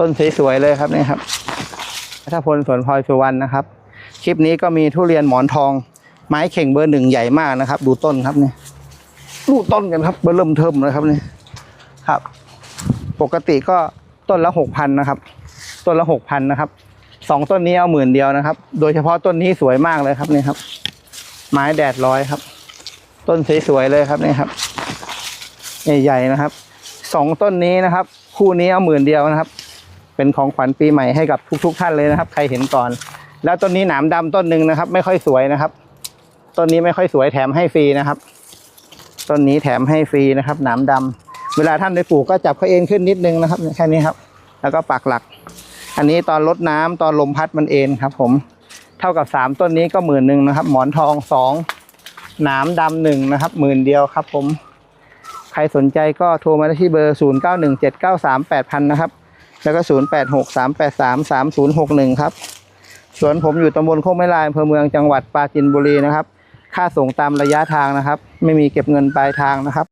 ต้นสวยๆเลยครับนี่ครับถ้าพลสวนพลอยสุวรรณนะครับ คลิปนี้ก็มีทุเรียนหมอนทอง ไม้เข่งเบอร์หนึ่งใหญ่มากนะครับ ดูต้นครับนี่ยดูต้นกันครับเบอร์เริ่มเทิมเลยครับนี่ครับ ปกติก็ต้นละหกพันนะครับ ต้นละหกพันนะครับสองต้นนี้เอาหมื่นเดียวนะครับ โดยเฉพาะต้นนี้สวยมากเลยครับนี่ครับ ไม้แดดร้อยครับ ต้นสวยๆเลยครับนี่ครับใหญ่ๆนะครับสองต้นนี้นะครับ คู่นี้เอาหมื่นเดียวนะครับ เป็นของขวัญปีใหม่ให้กับทุก ๆ ท่านเลยนะครับ ใครเห็นก่อน แล้วต้นนี้หนามดำต้นหนึ่งนะครับ ไม่ค่อยสวยนะครับ ต้นนี้ไม่ค่อยสวยแถมให้ฟรีนะครับ ต้นนี้แถมให้ฟรีนะครับ หนามดำเวลาท่านไปปลูกก็จับเขาเองขึ้นนิดนึงนะครับแค่นี้ครับ แล้วก็ปักหลัก อันนี้ตอนลดน้ำตอนลมพัดมันเองครับ ผมเท่ากับสามต้นนี้ก็หมื่นหนึ่งนะครับ หมอนทองสองหนามดำหนึ่งนะครับหมื่นเดียวครับผม ใครสนใจก็โทรมาได้ที่เบอร์ 0 9 1 7 9 3 8 0 0 0 นะครับ แล้วก็ 0 8 6 3 8 3 3 0 6 1 ครับสวนผมอยู่ตำบลโคกไม้ลายอำเภอเมืองจังหวัดปราจีนบุรีนะครับ ค่าส่งตามระยะทางนะครับ ไม่มีเก็บเงินปลายทางนะครับ